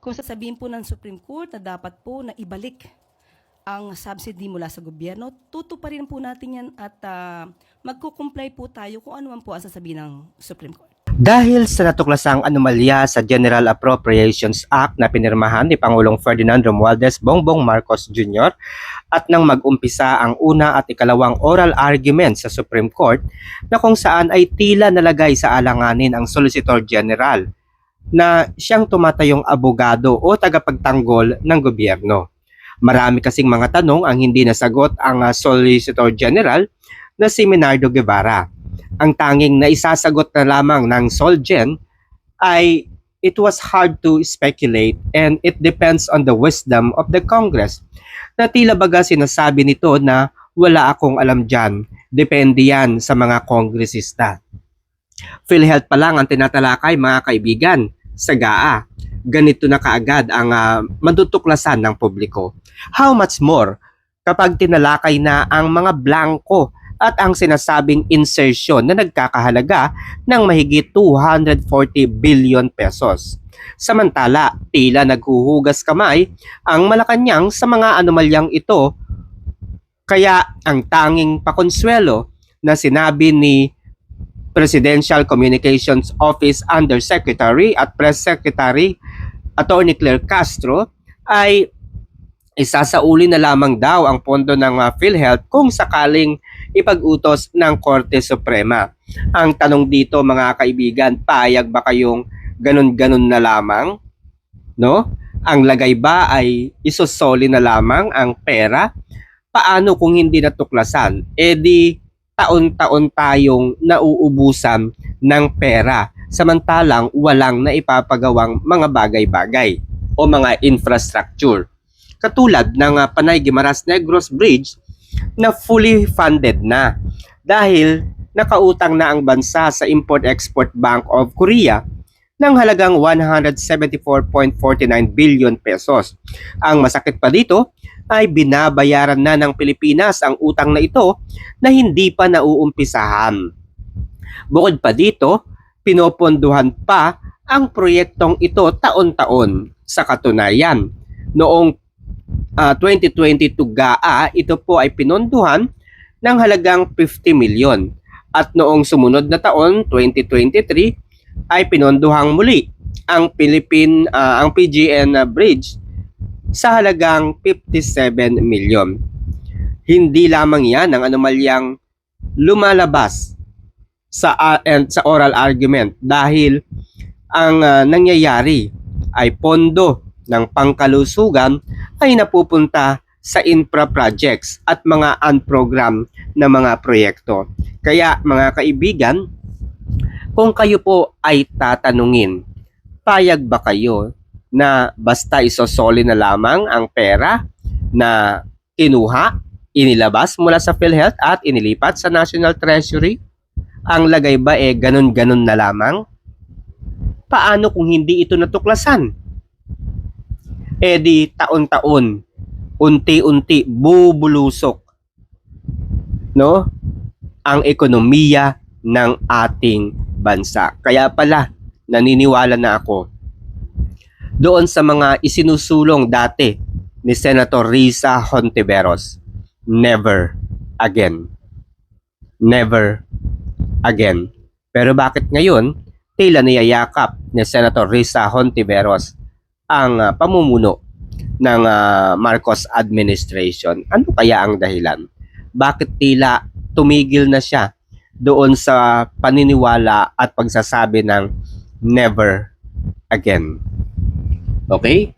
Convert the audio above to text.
Kung sasabihin po ng Supreme Court na dapat po na ibalik ang subsidy mula sa gobyerno, tutuparin po natin yan at ah, magkukumply po tayo kung ano man po ang sasabihin ng Supreme Court. Dahil sa natuklasang anomalya sa General Appropriations Act na pinirmahan ni Pangulong Ferdinand Romualdez Bongbong Marcos Jr. at nang mag-umpisa ang una at ikalawang oral argument sa Supreme Court na kung saan ay tila nalagay sa alanganin ang Solicitor General na siyang tumatayong abogado o tagapagtanggol ng gobyerno. Marami kasing mga tanong ang hindi nasagot ang ah, Solicitor General na si Minardo Guevara ang tanging na isasagot na lamang ng Solgen ay it was hard to speculate and it depends on the wisdom of the Congress. Na tila baga sinasabi nito na wala akong alam dyan, depende yan sa mga kongresista. PhilHealth pa lang ang tinatalakay mga kaibigan sa GAA. Ganito na kaagad ang uh, matutuklasan ng publiko. How much more kapag tinalakay na ang mga blanco at ang sinasabing insertion na nagkakahalaga ng mahigit 240 billion pesos. Samantala, tila naghuhugas kamay ang Malacanang sa mga anomalyang ito kaya ang tanging pakonsuelo na sinabi ni Presidential Communications Office Undersecretary at Press Secretary Attorney Claire Castro ay isasauli na lamang daw ang pondo ng uh, PhilHealth kung sakaling ipag-utos ng Korte Suprema. Ang tanong dito mga kaibigan, payag ba kayong ganun-ganun na lamang? No? Ang lagay ba ay isosoli na lamang ang pera? Paano kung hindi natuklasan? E di taon-taon tayong nauubusan ng pera samantalang walang naipapagawang mga bagay-bagay o mga infrastructure. Katulad ng uh, Panay Guimaras Negros Bridge na fully funded na dahil nakautang na ang bansa sa Import-Export Bank of Korea ng halagang 174.49 billion pesos. Ang masakit pa dito ay binabayaran na ng Pilipinas ang utang na ito na hindi pa nauumpisahan. Bukod pa dito, pinoponduhan pa ang proyektong ito taon-taon. Sa katunayan, noong uh, 2022 GAA, ito po ay pinonduhan ng halagang 50 milyon. At noong sumunod na taon, 2023, ay pinonduhang muli ang Philippine uh, ang PGN Bridge sa halagang 57 milyon. Hindi lamang 'yan ang anomalyang lumalabas sa uh, sa oral argument dahil ang uh, nangyayari ay pondo ng pangkalusugan ay napupunta sa infra projects at mga unprogram na mga proyekto. Kaya mga kaibigan, kung kayo po ay tatanungin, payag ba kayo na basta isosoli na lamang ang pera na kinuha, inilabas mula sa PhilHealth at inilipat sa National Treasury? Ang lagay ba eh ganun-ganun na lamang? Paano kung hindi ito natuklasan? eh di taon-taon, unti-unti bubulusok no? ang ekonomiya ng ating bansa. Kaya pala, naniniwala na ako doon sa mga isinusulong dati ni Senator Risa Hontiveros. Never again. Never again. Pero bakit ngayon, tila niyayakap ni Senator Risa Hontiveros ang uh, pamumuno ng uh, Marcos administration. Ano kaya ang dahilan? Bakit tila tumigil na siya doon sa paniniwala at pagsasabi ng never again? Okay?